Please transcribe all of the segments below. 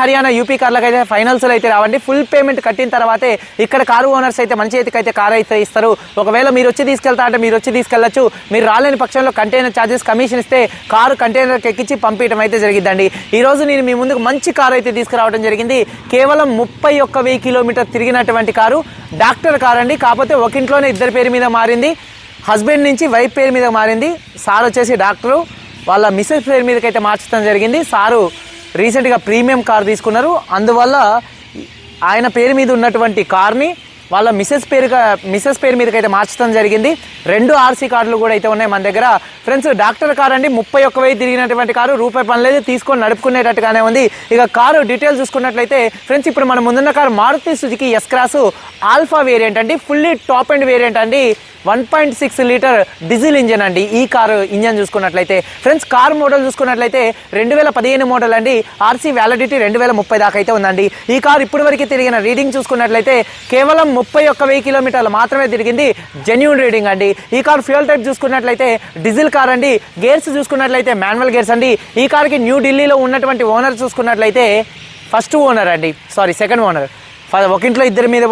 Haryana UP కార్లకు అయితే ఫైనల్స్లో అయితే రావండి. ఫుల్ పేమెంట్ కట్టిన తర్వాతే ఇక్కడ కారు ఓనర్స్ అయితే మంచి చేతికి అయితే కారు అయితే ఇస్తారు. ఒకవేళ మీరు వచ్చి తీసుకెళ్తా అంటే మీరు వచ్చి తీసుకెళ్ళచ్చు. మీరు రాలేని పక్షంలో కంటైనర్ ఛార్జెస్ కమిషన్ ఇస్తే కారు కంటైనర్కి ఎక్కించి పంపించడం అయితే జరిగిందండి ఈ రోజు నేను మీ ముందుకు మంచి కారు అయితే తీసుకురావడం జరిగింది. కేవలం ముప్పై ఒక్క వెయ్యి కిలోమీటర్ తిరిగినటువంటి కారు. డాక్టర్ కారు అండి కాకపోతే ఒక ఇంట్లోనే ఇద్దరి పేరు మీద మారింది. హస్బెండ్ నుంచి వైఫ్ పేరు మీద మారింది. సార్ వచ్చేసి డాక్టరు. వాళ్ళ మిస్సెస్ పేరు మీదకి అయితే మార్చడం జరిగింది. సారు రీసెంట్గా ప్రీమియం కార్ తీసుకున్నారు. అందువల్ల ఆయన పేరు మీద ఉన్నటువంటి కార్ని వాళ్ళ మిస్సెస్ పేరుగా మిసెస్ పేరు మీదకి అయితే మార్చడం జరిగింది. రెండు ఆర్సీ కార్డులు కూడా అయితే ఉన్నాయి మన దగ్గర. ఫ్రెండ్స్ డాక్టర్ కార్ అండి. ముప్పై ఒక్క వెయ్యి తిరిగినటువంటి కారు. రూపాయి పని లేదు. తీసుకొని నడుపుకునేటట్టుగానే ఉంది. ఇక కారు డీటెయిల్స్ చూసుకున్నట్లయితే ఫ్రెండ్స్ ఇప్పుడు మనం ముందున్న car Maruti Suzuki S cross alpha variant అండి. ఫుల్లీ టాప్ అండ్ వేరియంట్ అండి. One point six litre diesel engine అండి. ఈ కారు ఇంజన్ చూసుకున్నట్లయితే. ఫ్రెండ్స్ కార్ మోడల్ చూసుకున్నట్లయితే రెండు వేల పదిహేను మోడల్ అండి. ఆర్సీ వ్యాలిడిటీ రెండు వేల ముప్పై దాకా అయితే ఉందండి. ఈ కార్ ఇప్పటి వరకు తిరిగిన రీడింగ్ చూసుకున్నట్లయితే కేవలం ముప్పై ఒక్క వెయ్యి కిలోమీటర్లు మాత్రమే తిరిగింది జెన్యున్ రీడింగ్ అండి. ఈ కార్ ఫ్యూయల్ టైప్ చూసుకున్నట్లయితే డీజిల్ కార్ అండి. గేర్స్ చూసుకున్నట్లయితే మాన్యువల్ గేర్స్ అండి. ఈ కార్కి న్యూ ఢిల్లీలో ఉన్నటువంటి ఓనర్ చూసుకున్నట్లయితే ఫస్ట్ ఓనర్ అండి. సారీ సెకండ్ ఓనర్ ఇంట్లో ఇద్దరి మీద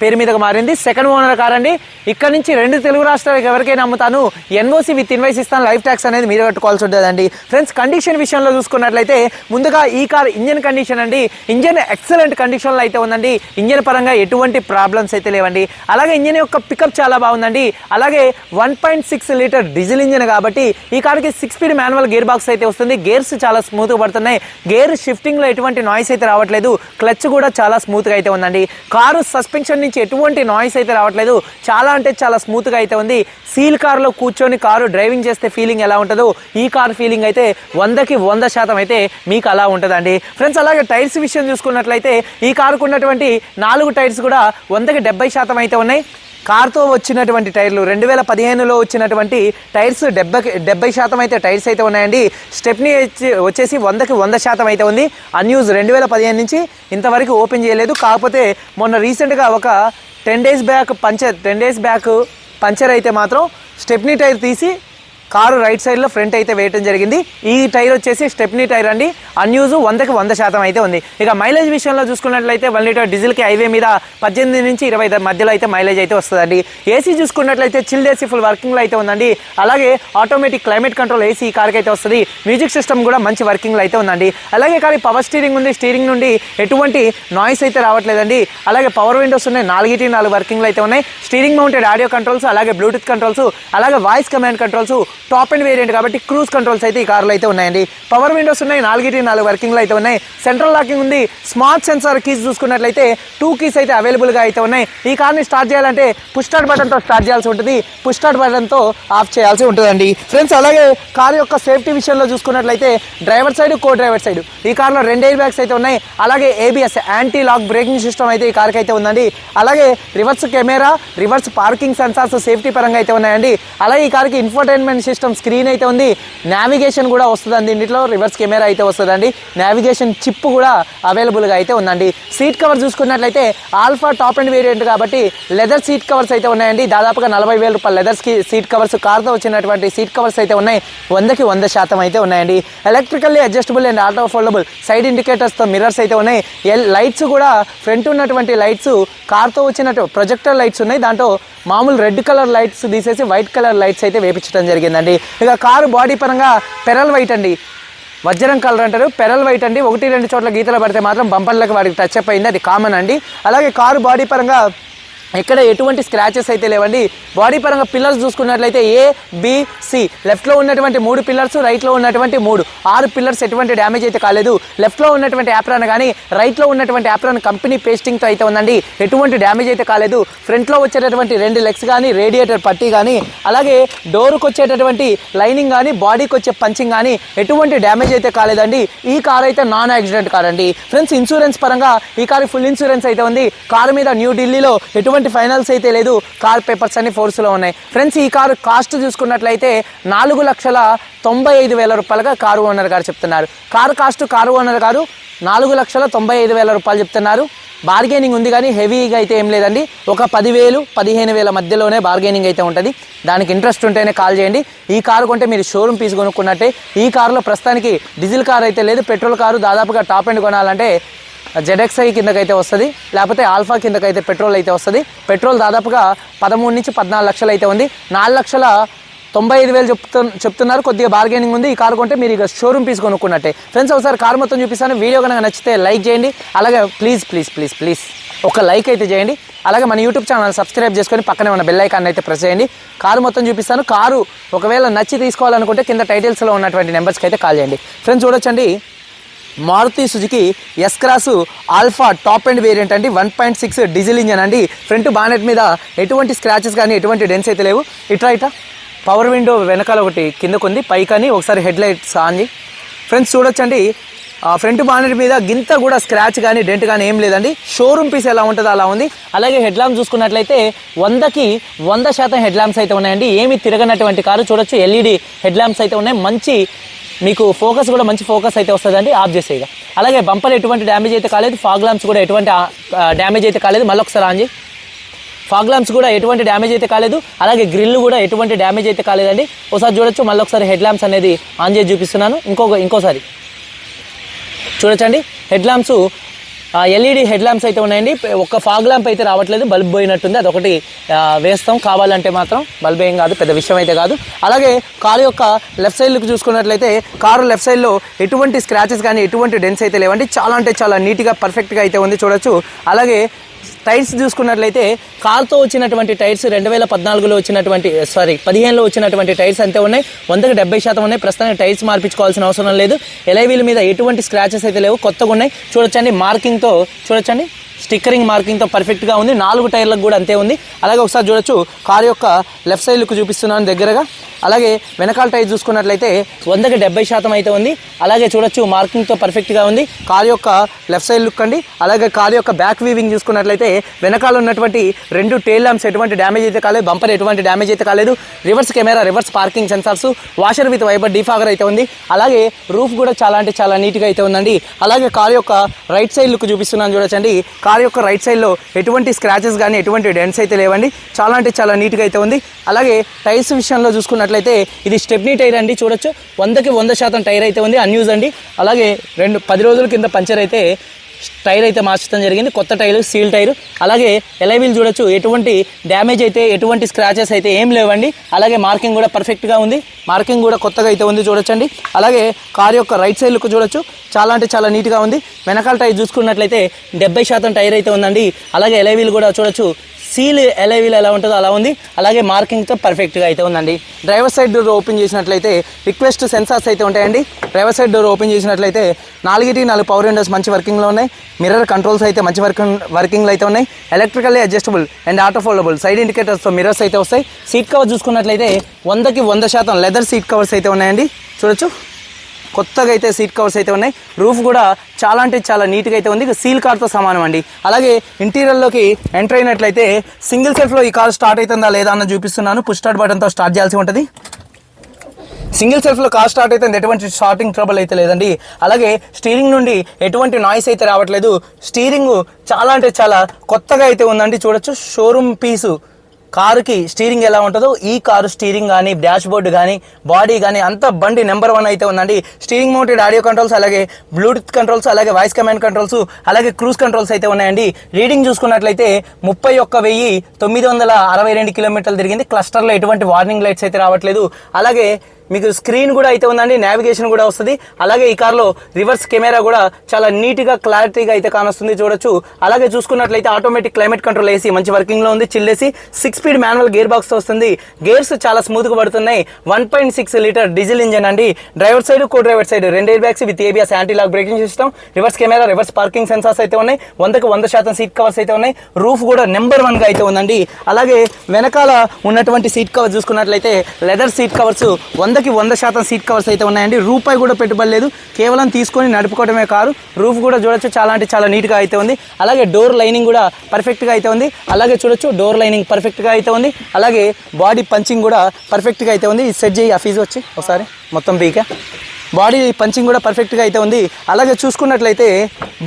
పేరు మీదకి మారింది. సెకండ్ ఓనర్ కారండి. ఇక్కడ నుంచి రెండు తెలుగు రాష్ట్రాలకు ఎవరికైనా అమ్ముతాను. ఎన్ఓసి విత్ ఇన్వైస్ ఇస్తాను లైఫ్ ట్యాక్స్ అనేది మీరు కట్టుకోవాల్సి ఉంటుందండి ఫ్రెండ్స్ కండిషన్ విషయంలో చూసుకున్నట్లయితే ముందుగా ఈ కార్ ఇంజన్ కండిషన్ అండి. ఇంజన్ ఎక్సలెంట్ కండిషన్లో అయితే ఉందండి. ఇంజన్ పరంగా ఎటువంటి ప్రాబ్లమ్స్ అయితే లేవండి. అలాగే ఇంజన్ యొక్క పికప్ చాలా బాగుందండి. అలాగే one point six litre diesel engine కాబట్టి ఈ కార్కి six speed manual gear box అయితే వస్తుంది. గేర్స్ చాలా స్మూత్గా పడుతున్నాయి. గేర్ షిఫ్టింగ్లో ఎటువంటి నాయిస్ అయితే రావట్లేదు. క్లచ్ కూడా చాలా స్మూత్గా అయితే ఉందండి. కారు సస్పెన్షన్ నుంచి ఎటువంటి నాయిస్ అయితే రావట్లేదు. చాలా అంటే చాలా స్మూత్గా అయితే ఉంది. సీల్ కారులో కూర్చొని కారు డ్రైవింగ్ చేస్తే ఫీలింగ్ ఎలా ఉంటుందో ఈ కార్ ఫీలింగ్ అయితే వందకి వంద శాతం అయితే మీకు అలా ఉంటుందండి. ఫ్రెండ్స్ అలాగే టైర్స్ విషయం చూసుకున్నట్లయితే ఈ కారుకు ఉన్నటువంటి నాలుగు టైర్స్ కూడా వందకి డెబ్బై శాతం అయితే ఉన్నాయి. కార్తో వచ్చినటువంటి టైర్లు రెండు వేల పదిహేనులో వచ్చినటువంటి టైర్స్ డెబ్బై డెబ్బై శాతం అయితే టైర్స్ అయితే ఉన్నాయండి. స్టెప్నీ వచ్చేసి వందకి వంద శాతం అయితే ఉంది. అన్యూజ్ రెండు వేల పదిహేను నుంచి ఇంతవరకు ఓపెన్ చేయలేదు. కాకపోతే మొన్న రీసెంట్గా ఒక ten days back puncture ten days back puncture అయితే మాత్రం స్టెప్నీ టైర్ తీసి కారు రైట్ సైడ్లో ఫ్రంట్ అయితే వేయటం జరిగింది. ఈ టైర్ వచ్చేసి స్టెప్నీ టైర్ అండి. అన్యూజ్ వందకి వంద శాతం అయితే ఉంది. ఇక మైలేజ్ విషయంలో చూసుకున్నట్లయితే వన్ లీటర్ డీజిల్కి హైవే మీద పద్దెనిమిది నుంచి ఇరవై ఐదు మధ్యలో అయితే మైలేజ్ అయితే వస్తుందండి. ఏసీ చూసుకున్నట్లయితే చిల్డ్ ఏసీ ఫుల్ వర్కింగ్లో అయితే ఉందండి. అలాగే ఆటోమేటిక్ క్లైమేట్ కంట్రోల్ ఏసీ ఈ కార్కి అయితే వస్తుంది. మ్యూజిక్ సిస్టమ్ కూడా మంచి వర్కింగ్లో అయితే ఉందండి. అలాగే కానీ పవర్ స్టీరింగ్ ఉంది. స్టీరింగ్ నుండి ఎటువంటి నాయిస్ అయితే రావట్లేదండి. అలాగే పవర్ విండోస్ ఉన్నాయి. నాలుగిటి నాలుగు వర్కింగ్లు అయితే ఉన్నాయి. స్టీరింగ్ మౌంటెడ్ ఆడియో కంట్రోల్స్ అలాగే బ్లూటూత్ కంట్రోల్స్ అలాగే voice command controls top end variant కాబట్టి క్రూజ్ కంట్రోల్స్ అయితే ఈ కార్లో అయితే ఉన్నాయండి. పవర్ విండోస్ ఉన్నాయి నాలుగిటి నాలుగు వర్కింగ్లో అయితే ఉన్నాయి. సెంట్రల్ లాకింగ్ ఉంది స్మార్ట్ సెన్సార్ కీస్ చూసుకున్నట్లయితే టూ కీస్ అయితే అవైలబుల్గా అయితే ఉన్నాయి. ఈ కార్ని స్టార్ట్ చేయాలంటే పుష్టార్ట్ బటన్తో స్టార్ట్ చేయాల్సి ఉంటుంది. పుష్టార్ట్ బటన్తో ఆఫ్ చేయాల్సి ఉంటుందండి. ఫ్రెండ్స్ అలాగే కార్ యొక్క సేఫ్టీ విషయంలో చూసుకున్నట్లయితే driver side co driver side ఈ కార్లో రెండు ఎయిర్ బ్యాగ్స్ అయితే ఉన్నాయి. అలాగే ABS anti lock braking system అయితే ఈ కార్కి అయితే ఉందండి. అలాగే reverse camera reverse parking sensors safety పరంగా అయితే ఉన్నాయండి. అలాగే ఈ కార్కి ఇన్ఫర్టైన్మెంట్ సిస్టమ్ స్క్రీన్ అయితే ఉంది. నావిగేషన్ కూడా వస్తుందండి. దీంట్లో రివర్స్ కెమెరా అయితే వస్తుందండి. నావిగేషన్ చిప్ కూడా అవైలబుల్గా అయితే ఉందండి. సీట్ కవర్ చూసుకున్నట్లయితే ఆల్ఫా టాప్ అండ్ వేరియంట్ కాబట్టి లెదర్ సీట్ కవర్స్ అయితే ఉన్నాయండి. దాదాపుగా నలభై వేల రూపాయల లెదర్ సీట్ కవర్స్ కార్తో వచ్చినటువంటి సీట్ కవర్స్ అయితే ఉన్నాయి. వందకి వంద శాతం అయితే ఉన్నాయండి. Electrically adjustable and auto foldable side ఇండికేటర్స్తో mirrors అయితే ఉన్నాయి. ఎల్ లైట్స్ కూడా ఫ్రంట్ ఉన్నటువంటి లైట్స్ కార్తో వచ్చినట్టు ప్రొజెక్టర్ లైట్స్ ఉన్నాయి. దాంట్లో మామూలు రెడ్ కలర్ లైట్స్ తీసేసి వైట్ కలర్ లైట్స్ అయితే వేపించడం జరిగిందండి. ఇక కారు బాడీ పరంగా పెరల్ వైట్ అండి. వజ్రం కలర్ అంటారు. పెరల్ వైట్ అండి. ఒకటి రెండు చోట్ల గీతలు పడితే మాత్రం బంపర్లకు వాడికి టచ్ అప్ అయింది. అది కామన్ అండి. అలాగే కారు బాడీ పరంగా ఎక్కడ ఎటువంటి స్క్రాచెస్ అయితే లేవండి. బాడీ పరంగా పిల్లర్స్ చూసుకున్నట్లయితే ఏ బిసి లెఫ్ట్లో ఉన్నటువంటి మూడు పిల్లర్స్ రైట్లో ఉన్నటువంటి మూడు. ఆరు పిల్లర్స్ ఎటువంటి డ్యామేజ్ అయితే కాలేదు. లెఫ్ట్లో ఉన్నటువంటి యాప్రాన్ కానీ రైట్లో ఉన్నటువంటి యాప్రాన్ కంపెనీ పేస్టింగ్తో అయితే ఉందండి. ఎటువంటి డ్యామేజ్ అయితే కాలేదు. ఫ్రంట్లో వచ్చేటటువంటి రెండు లెగ్స్ కానీ రేడియేటర్ పట్టీ కానీ అలాగే డోర్కి వచ్చేటటువంటి లైనింగ్ కానీ బాడీకి వచ్చే పంచింగ్ కానీ ఎటువంటి డ్యామేజ్ అయితే కాలేదండి. ఈ కార్ అయితే నాన్ యాక్సిడెంట్ కార్ అండి. ఫ్రెండ్స్ ఇన్సూరెన్స్ పరంగా ఈ కార్ ఫుల్ ఇన్సూరెన్స్ అయితే ఉంది. కారు మీద న్యూ ఎటువంటి ఎటువంటి ఫైనల్స్ అయితే లేదు. కార్ పేపర్స్ అన్ని ఫోర్స్లో ఉన్నాయి. ఫ్రెండ్స్ ఈ కారు కాస్ట్ చూసుకున్నట్లయితే నాలుగు లక్షల తొంభై ఐదు వేల రూపాయలుగా కారు ఓనర్ గారు చెప్తున్నారు. కారు కాస్ట్ కారు ఓనర్ గారు నాలుగు లక్షల తొంభై ఐదు వేల రూపాయలు చెప్తున్నారు. బార్గెనింగ్ ఉంది కానీ హెవీగా అయితే ఏం లేదండి. ఒక పదివేలు పదిహేను వేల మధ్యలోనే బార్గెనింగ్ అయితే ఉంటుంది. దానికి ఇంట్రెస్ట్ ఉంటేనే కాల్ చేయండి. ఈ కారు కొంటే మీరు షోరూమ్ ఫీజు కొనుక్కున్నట్టే. ఈ కారులో ప్రస్తుతానికి డీజిల్ కార్ అయితే లేదు. పెట్రోల్ కారు దాదాపుగా టాప్ ఎండ్ కొనాలంటే జెడ్ఎక్స్ఐ కిందకైతే వస్తుంది. లేకపోతే ఆల్ఫా కిందకైతే పెట్రోల్ అయితే వస్తుంది. పెట్రోల్ దాదాపుగా పదమూడు నుంచి పద్నాలుగు లక్షలు అయితే ఉంది. నాలుగు లక్షల తొంభై ఐదు వేలు చెప్తు చెప్తున్నారు. కొద్దిగా బార్గెనింగ్ ఉంది. ఈ కారు కొంటే మీరు ఇక షోరూమ్ పీస్ కొనుక్కున్నట్టే. ఫ్రెండ్స్ ఒకసారి కారు మొత్తం చూపిస్తాను. వీడియో కనుక నచ్చితే లైక్ చేయండి. అలాగే ప్లీజ్ ప్లీజ్ ప్లీజ్ ప్లీజ్ ఒక లైక్ అయితే చేయండి. అలాగే మన యూట్యూబ్ ఛానల్ సబ్స్క్రైబ్ చేసుకొని పక్కనే ఉన్న బెల్ ఐకాన్ అయితే ప్రెస్ చేయండి. కారు మొత్తం చూపిస్తాను. కారు ఒకవేళ నచ్చి తీసుకోవాలనుకుంటే కింద టైటిల్స్లో ఉన్నటువంటి నెంబర్స్కి అయితే కాల్ చేయండి. ఫ్రెండ్స్ చూడొచ్చండి. Maruti Suzuki S cross alpha top end variant అండి. One point six diesel engine అండి. ఫ్రంట్ బానెట్ మీద ఎటువంటి స్క్రాచెస్ కానీ ఎటువంటి డెన్స్ అయితే లేవు. ఇట్రా ఇట్లా పవర్ విండో వెనకాల ఒకటి కిందకు ఉంది పైకని ఒకసారి హెడ్ లైట్స్ ఆన్ ఫ్రెండ్స్ చూడొచ్చండి. ఫ్రంట్ బానెట్ మీద గింత కూడా స్క్రాచ్ కానీ డెంట్ కానీ ఏం లేదండి. షోరూమ్ పీస్ ఎలా ఉంటుందో అలా ఉంది. అలాగే హెడ్ ల్యాంప్ చూసుకున్నట్లయితే వందకి వంద శాతం హెడ్ ల్యాంప్స్ అయితే ఉన్నాయండి. ఏమి తిరగనటువంటి కారు చూడొచ్చు. ఎల్ఈడి హెడ్ ల్యాంప్స్ అయితే ఉన్నాయి. మంచి మీకు ఫోకస్ కూడా మంచి ఫోకస్ అయితే వస్తుందండి ఆఫ్ చేసేయగా అలాగే బంపర్ ఎటువంటి డ్యామేజ్ అయితే కాలేదు ఫాగ్ లాంప్స్ కూడా ఎటువంటి డ్యామేజ్ అయితే కాలేదు మళ్ళీ ఒకసారి ఆన్ చేయి. ఫాగ్ ల్యాంప్స్ కూడా ఎటువంటి డ్యామేజ్ అయితే కాలేదు అలాగే గ్రిల్ కూడా ఎటువంటి డ్యామేజ్ అయితే కాలేదండి. ఒకసారి చూడొచ్చు మళ్ళీ ఒకసారి హెడ్ ల్యాంప్స్ అనేది ఆన్ చేసి చూపిస్తున్నాను. ఇంకొక ఇంకోసారి. చూడొచ్చండి head lamps LED head lamps అయితే ఉన్నాయండి. ఒక్క ఫాగ్ ల్యాంప్ అయితే రావట్లేదు. బల్బ్ పోయినట్టుంది. అదొకటి వేస్తాం. కావాలంటే మాత్రం బల్బ్ ఏం కాదు. పెద్ద విషయం అయితే కాదు. అలాగే కారు యొక్క లెఫ్ట్ సైడ్కి చూసుకున్నట్లయితే కారు లెఫ్ట్ సైడ్లో ఎటువంటి స్క్రాచెస్ కానీ ఎటువంటి డెన్స్ అయితే లేవండి. చాలా అంటే చాలా నీట్గా పర్ఫెక్ట్గా అయితే ఉంది. చూడొచ్చు. అలాగే టైర్స్ చూసుకున్నట్లయితే కార్తో వచ్చినటువంటి టైర్స్ రెండు వేల పద్నాలుగులో వచ్చినటువంటి eh, సారీ పదిహేనులో వచ్చినటువంటి టైర్స్ అంతే ఉన్నాయి. వందకి డెబ్బై శాతం ఉన్నాయి. ప్రస్తుతానికి టైర్స్ మార్పించుకోవాల్సిన అవసరం లేదు. ఎలైవీల మీద ఎటువంటి స్క్రాచెస్ అయితే లేవు. కొత్తగా ఉన్నాయి చూడొచ్చండి. మార్కింగ్తో చూడొచ్చండి. స్టిక్కరింగ్ మార్కింగ్తో పర్ఫెక్ట్గా ఉంది. నాలుగు టైర్లకు కూడా అంతే ఉంది. అలాగే ఒకసారి చూడొచ్చు కార్ యొక్క లెఫ్ట్ సైడ్ లుక్ చూపిస్తున్నాను దగ్గరగా. అలాగే వెనకాల టైర్ చూసుకున్నట్లయితే వందకి డెబ్బై శాతం అయితే ఉంది. అలాగే చూడొచ్చు మార్కింగ్తో పర్ఫెక్ట్గా ఉంది. కార్ యొక్క లెఫ్ట్ సైడ్ లుక్ అండి. అలాగే కార్ యొక్క బ్యాక్ వీవింగ్ చూసుకున్నట్లయితే వెనకాల ఉన్నటువంటి రెండు టైల్ ల్యాంప్స్ ఎటువంటి డ్యామేజ్ అయితే కాలేదు. బంపర్ ఎటువంటి డ్యామేజ్ అయితే కాలేదు. Reverse camera reverse parking sensors washer with wiper defogger అయితే ఉంది. అలాగే రూఫ్ కూడా చాలా అంటే చాలా నీట్గా అయితే ఉందండి. అలాగే కార్ యొక్క రైట్ సైడ్ లుక్ చూపిస్తున్నాను చూడొచ్చండి. కార్ యొక్క రైట్ సైడ్లో ఎటువంటి స్క్రాచెస్ కానీ ఎటువంటి డెంట్స్ అయితే లేవండి. చాలా అంటే చాలా నీట్గా అయితే ఉంది. అలాగే టైర్స్ విషయంలో చూసుకున్నట్లయితే ఇది స్టెప్నీ టైర్ అండి చూడొచ్చు. వందకి వంద శాతం టైర్ అయితే ఉంది అన్యూజ్ అండి. అలాగే రెండు పది రోజుల కింద పంచర్ అయితే టైర్ అయితే మార్చడం జరిగింది. కొత్త టైర్ సీల్ టైర్ అలాగే ఎలైవీలు చూడొచ్చు. ఎటువంటి డ్యామేజ్ అయితే ఎటువంటి స్క్రాచెస్ అయితే ఏం లేవండి. అలాగే మార్కింగ్ కూడా పర్ఫెక్ట్గా ఉంది. మార్కింగ్ కూడా కొత్తగా అయితే ఉంది చూడొచ్చండి. అలాగే కార్ యొక్క రైట్ సైడ్ లుక్ చూడొచ్చు. చాలా అంటే చాలా నీట్గా ఉంది. వెనకాల టైర్ చూసుకున్నట్లయితే డెబ్బై శాతం టైర్ అయితే ఉందండి. అలాగే ఎలైవీలు కూడా చూడొచ్చు. సీల్ ఎలైవీల్ ఎలా ఉంటుందో అలా ఉంది. అలాగే మార్కింగ్తో పర్ఫెక్ట్గా అయితే ఉందండి. డ్రైవర్ సైడ్ డోర్ ఓపెన్ చేసినట్లయితే రిక్వెస్ట్ సెన్సార్స్ అయితే ఉంటాయండి. డ్రైవర్ సైడ్ డోర్ ఓపెన్ చేసినట్లయితే నాలుగిటి నాలుగు పవర్ విండోస్ మంచి వర్కింగ్లో ఉన్నాయి. మిర్రర్ కంట్రోల్స్ అయితే మంచి వర్కింగ్ వర్కింగ్లో అయితే ఉన్నాయి. Electrically adjustable and auto foldable side ఇండికేటర్స్తో mirrors అయితే వస్తాయి. సీట్ కవర్ చూసుకున్నట్లయితే వందకి వంద శాతం లెదర్ సీట్ కవర్స్ అయితే ఉన్నాయండి. చూడొచ్చు. కొత్తగా అయితే సీట్ కవర్స్ అయితే ఉన్నాయి. రూఫ్ కూడా చాలా అంటే చాలా నీట్గా అయితే ఉంది. ఇక సీల్ కార్తో సమానం అండి. అలాగే ఇంటీరియర్లోకి ఎంటర్ అయినట్లయితే సింగిల్ సెల్ఫ్లో ఈ కార్ స్టార్ట్ అవుతుందా లేదా అన్న చూపిస్తున్నాను. పుష్ స్టార్ట్ బటన్తో స్టార్ట్ చేయాల్సి ఉంటుంది. సింగిల్ సెల్ఫ్లో కార్ స్టార్ట్ అయితే ఎటువంటి స్టార్టింగ్ ట్రబుల్ అయితే లేదండి. అలాగే స్టీరింగ్ నుండి ఎటువంటి నాయిస్ అయితే రావట్లేదు. స్టీరింగ్ చాలా అంటే చాలా కొత్తగా అయితే ఉందండి. చూడొచ్చు. షోరూమ్ పీసు కారుకి స్టీరింగ్ ఎలా ఉంటుందో ఈ కారు స్టీరింగ్ కానీ డాష్ బోర్డు కానీ బాడీ కానీ అంత బండి నెంబర్ వన్ అయితే ఉందండి. స్టీరింగ్ మౌంటెడ్ ఆడియో కంట్రోల్స్ అలాగే బ్లూటూత్ కంట్రోల్స్ అలాగే వాయిస్ కమాండ్ కంట్రోల్స్ అలాగే క్రూజ్ కంట్రోల్స్ అయితే ఉన్నాయండి. రీడింగ్ చూసుకున్నట్లయితే ముప్పై ఒక్క వెయ్యి తొమ్మిది వందల అరవై రెండు కిలోమీటర్లు తిరిగింది. క్లస్టర్లో ఎటువంటి వార్నింగ్ లైట్స్ అయితే రావట్లేదు. అలాగే మీకు స్క్రీన్ కూడా అయితే ఉందండి నావిగేషన్ కూడా వస్తుంది. అలాగే ఈ కార్లో రివర్స్ కెమెరా కూడా చాలా నీట్గా క్లారిటీగా అయితే కానొస్తుంది చూడొచ్చు. అలాగే చూసుకున్నట్లయితే ఆటోమేటిక్ క్లైమేట్ కంట్రోల్ ఏసీ మంచి వర్కింగ్లో ఉంది చిల్లేసి six speed manual gear box వస్తుంది. గేర్స్ చాలా స్మూత్గా పడుతున్నాయి. One point six litre diesel engine అండి. Driver side co driver side రెండు air bags with ABS anti lock braking system reverse camera reverse parking sensors అయితే ఉన్నాయి. వందకు వంద శాతం సీట్ కవర్స్ అయితే ఉన్నాయి. రూఫ్ కూడా నెంబర్ వన్గా అయితే ఉందండి. అలాగే వెనకాల ఉన్నటువంటి సీట్ కవర్ చూసుకున్నట్లయితే లెదర్ సీట్ కవర్స్ వంద వందకి వంద శాతం సీట్ కవర్స్ అయితే ఉన్నాయండి. రూపాయి కూడా పెట్టుబడి లేదు. కేవలం తీసుకొని నడుపుకోవడమే కారు రూఫ్ కూడా చూడొచ్చు. చాలా అంటే చాలా నీట్గా అయితే ఉంది. అలాగే డోర్ లైనింగ్ కూడా పర్ఫెక్ట్గా అయితే ఉంది. అలాగే చూడొచ్చు డోర్ లైనింగ్ పర్ఫెక్ట్గా అయితే ఉంది. అలాగే బాడీ పంచింగ్ కూడా పర్ఫెక్ట్గా అయితే ఉంది. సెట్ చేయి ఆ ఫీజు వచ్చి. ఒకసారి మొత్తం పీక. బాడీ పంచింగ్ కూడా పర్ఫెక్ట్గా అయితే ఉంది. అలాగే చూసుకున్నట్లయితే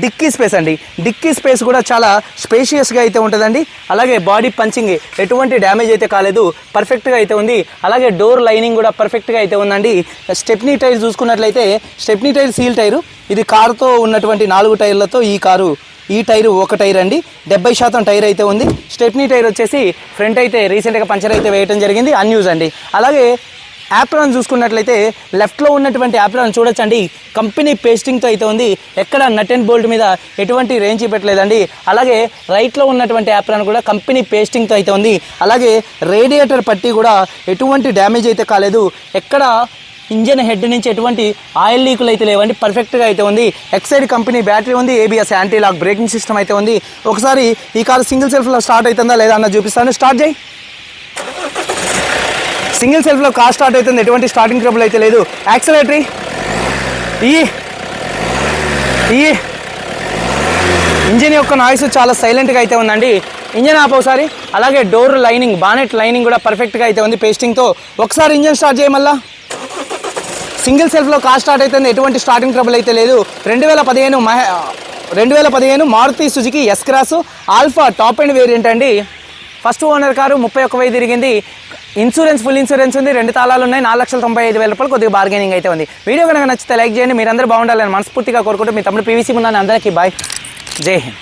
డిక్కీ స్పేస్ అండి. డిక్కీ స్పేస్ కూడా చాలా స్పేషియస్గా అయితే ఉంటుందండి. అలాగే బాడీ పంచింగ్ ఎటువంటి డ్యామేజ్ అయితే కాలేదు. పర్ఫెక్ట్గా అయితే ఉంది. అలాగే డోర్ లైనింగ్ కూడా పర్ఫెక్ట్గా అయితే ఉందండి. స్టెప్నీ టైర్ చూసుకున్నట్లయితే స్టెప్నీ టైర్ సీల్ టైరు. ఇది కారుతో ఉన్నటువంటి నాలుగు టైర్లతో ఈ కారు ఈ టైరు ఒక టైర్ అండి. డెబ్బై శాతం టైర్ అయితే ఉంది. స్టెప్నీ టైర్ వచ్చేసి ఫ్రంట్ అయితే రీసెంట్గా పంచర్ అయితే వేయడం జరిగింది. అన్యూజ్ అండి. అలాగే యాప్రాన్ చూసుకున్నట్లయితే లెఫ్ట్లో ఉన్నటువంటి యాప్రాన్ చూడొచ్చండి. కంపెనీ పేస్టింగ్తో అయితే ఉంది. ఎక్కడ నట్ అండ్ బోల్ట్ మీద ఎటువంటి రేంజ్ పెట్టలేదండి. అలాగే రైట్లో ఉన్నటువంటి యాప్రాన్ కూడా కంపెనీ పేస్టింగ్తో అయితే ఉంది. అలాగే రేడియేటర్ పట్టి కూడా ఎటువంటి డ్యామేజ్ అయితే కాలేదు. ఎక్కడ ఇంజన్ హెడ్ నుంచి ఎటువంటి ఆయిల్ లీకులు అయితే లేవండి. పర్ఫెక్ట్గా అయితే ఉంది. ఎక్సైడ్ కంపెనీ బ్యాటరీ ఉంది. ABS anti lock braking system అయితే ఉంది. ఒకసారి ఈ కార్ సింగిల్ సెల్ఫ్లో స్టార్ట్ అవుతుందా లేదా అన్న చూపిస్తాను. స్టార్ట్ చేయి. సింగిల్ సెల్ఫ్లో కార్ స్టార్ట్ అవుతుంది. ఎటువంటి స్టార్టింగ్ ట్రబుల్ అయితే లేదు. యాక్సలేటరీ ఈ. ఈ. ఇంజిన్ యొక్క నాయిస్ చాలా సైలెంట్గా అయితే ఉందండి. ఇంజన్ ఆప్ ఒకసారి. అలాగే డోర్ లైనింగ్ బానెట్ లైనింగ్ కూడా పర్ఫెక్ట్గా అయితే ఉంది పేస్టింగ్తో ఒకసారి ఇంజన్ స్టార్ట్ చేయమల్లా సింగిల్ సెల్ఫ్లో కార్ స్టార్ట్ అవుతుంది. ఎటువంటి స్టార్టింగ్ ట్రబుల్ అయితే లేదు. రెండు వేల పదిహేను మహే రెండు వేల పదిహేను Maruti Suzuki S cross alpha top end variant అండి. ఫస్ట్ ఓనర్ కారు ముప్పై ఒక్క వెయ్యి తిరిగింది. ఇన్సూరెన్స్ ఫుల్ ఇన్సూరెన్స్ ఉంది రెండు తాళాలు ఉన్నాయి నాలుగు లక్షల తొంభై ఐదు వేల రూపాయలు కొద్దిగా బార్గెనింగ్ అయితే ఉంది. వీడియో కనుక నచ్చితే లైక్ చేయండి మీరందరూ బాగుండాలని మనస్ఫూర్తిగా కోరుకుంటూ మీ తమ్ముడు పీవీసీ ఉన్నాను అందరికీ బాయ్ జై హింద్.